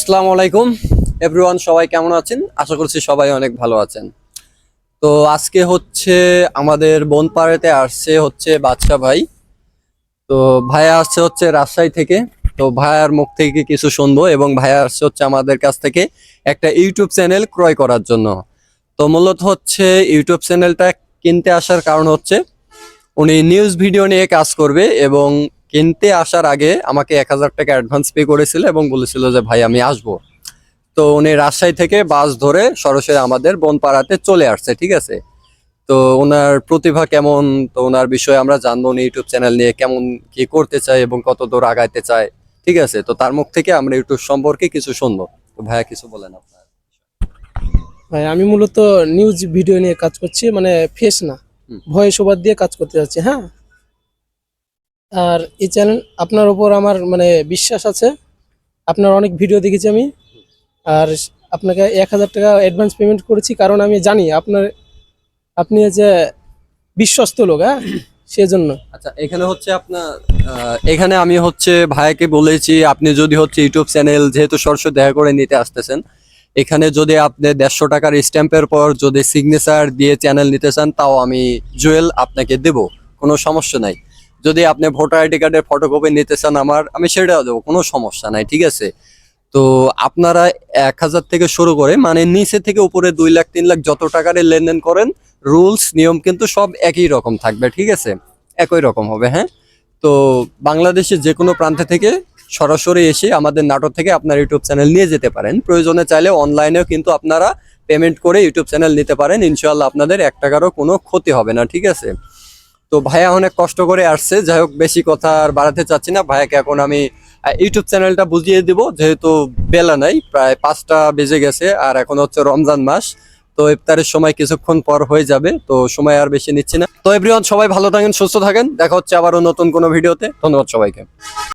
আসসালামু আলাইকুম। এভরিওয়ান সবাই কেমন আছেন? আশা করছি সবাই অনেক ভালো আছেন। তো আজকে হচ্ছে আমাদের বনপাড়াতে আসছে হচ্ছে বাদশা ভাই। তো ভাইয়া আসছে হচ্ছে রাজশাহী থেকে। তো ভাইয়ার মুখ থেকে কিছু শুনব এবং ভাইয়া আসছে হচ্ছে আমাদের কাছ থেকে একটা ইউটিউব চ্যানেল ক্রয় করার জন্য। তো মূলত হচ্ছে ইউটিউব চ্যানেলটা কিনতে আসার কারণ হচ্ছে, উনি নিউজ ভিডিও নিয়ে কাজ করবে এবং কিনতে আসার আগে আমাকে এক হাজার টাকা অ্যাডভান্স পে করেছিল এবং বলেছিল যে ভাই আমি আসব। তো উনি রাজশাহী থেকে বাস ধরে সরাসরি আমাদের বনপাড়াতে চলে আসছে ঠিক আছে? তো ওনার প্রতিভা কেমন? তো ওনার বিষয়ে আমরা জানব উনি ইউটিউব চ্যানেল নিয়ে কেমন কি করতে চায় এবং কত দূর আগাইতে চায় ঠিক আছে? তো তার মুখ থেকে আমরা ইউটিউব সম্পর্কে কিছু শুনব। তো ভাইয়া কিছু বলেন আপনার ভাই আমি মূলত নিউজ ভিডিও নিয়ে কাজ করছি মানে ফেস না। ভয়েস ওভার দিয়ে কাজ করতে যাচ্ছি হ্যাঁ? আর এই চ্যানেল আপনার উপর আমার মানে বিশ্বাস আছে। আপনার অনেক ভিডিও দেখেছি আমি। আর আপনাকে এক হাজার টাকা অ্যাডভান্স পেমেন্ট করেছি কারণ আমি জানি আপনার, আপনি যে বিশ্বস্ত লোক হ্যাঁ? সেজন্য। আচ্ছা এখানে হচ্ছে আপনার এখানে আমি হচ্ছে ভাইকে বলেছি, আপনি যদি হচ্ছে ইউটিউব চ্যানেল যেহেতু সরাসরি দেখা করে নিতে আসতেছেন, এখানে যদি আপনি দেড়শো টাকার স্ট্যাম্পের পর যদি সিগনেচার দিয়ে চ্যানেল নিতে চান, তাও আমি জুয়েল আপনাকে দেব। কোনো সমস্যা নাই। যদি আপনি ভোটার আইডি কার্ডের ফটোকপি নিতে চান আমার, আমি সেটাও দেবো, কোনো সমস্যা নাই, ঠিক আছে? তো আপনারা এক হাজার থেকে শুরু করে মানে নিচে থেকে উপরে দুই লাখ, তিন লাখ যত টাকার লেনদেন করেন, রুলস, নিয়ম কিন্তু সব একই রকম থাকবে, ঠিক আছে? একই রকম হবে হ্যাঁ? তো বাংলাদেশে যে কোনো প্রান্তে থেকে সরাসরি এসে আমাদের নাটক থেকে আপনার ইউটিউব চ্যানেল নিয়ে যেতে পারেন। প্রয়োজনে চাইলে অনলাইনেও কিন্তু আপনারা পেমেন্ট করে ইউটিউব চ্যানেল নিতে পারেন। ইনশাল্লাহ আপনাদের এক টাকারও কোনো ক্ষতি হবে না, ঠিক আছে? তো ভাইয়া অনেক কষ্ট করে আসছে। যাই হোক বেশি কথা আর বাড়াতে চাচ্ছি না। ভাইয়াকে এখন আমি ইউটিউব চ্যানেলটা বুঝিয়ে দিব। যেহেতু বেলা নাই, প্রায় পাঁচটা বেজে গেছে আর এখন হচ্ছে রমজান মাস। তো ইফতারের সময় কিছুক্ষণ পর হয়ে যাবে, তো সময় আর বেশি নিচ্ছি না। তো এভরিওয়ান, সবাই ভালো থাকেন, সুস্থ থাকেন। দেখা হচ্ছে আবারও নতুন কোনো ভিডিওতে। ধন্যবাদ সবাইকে।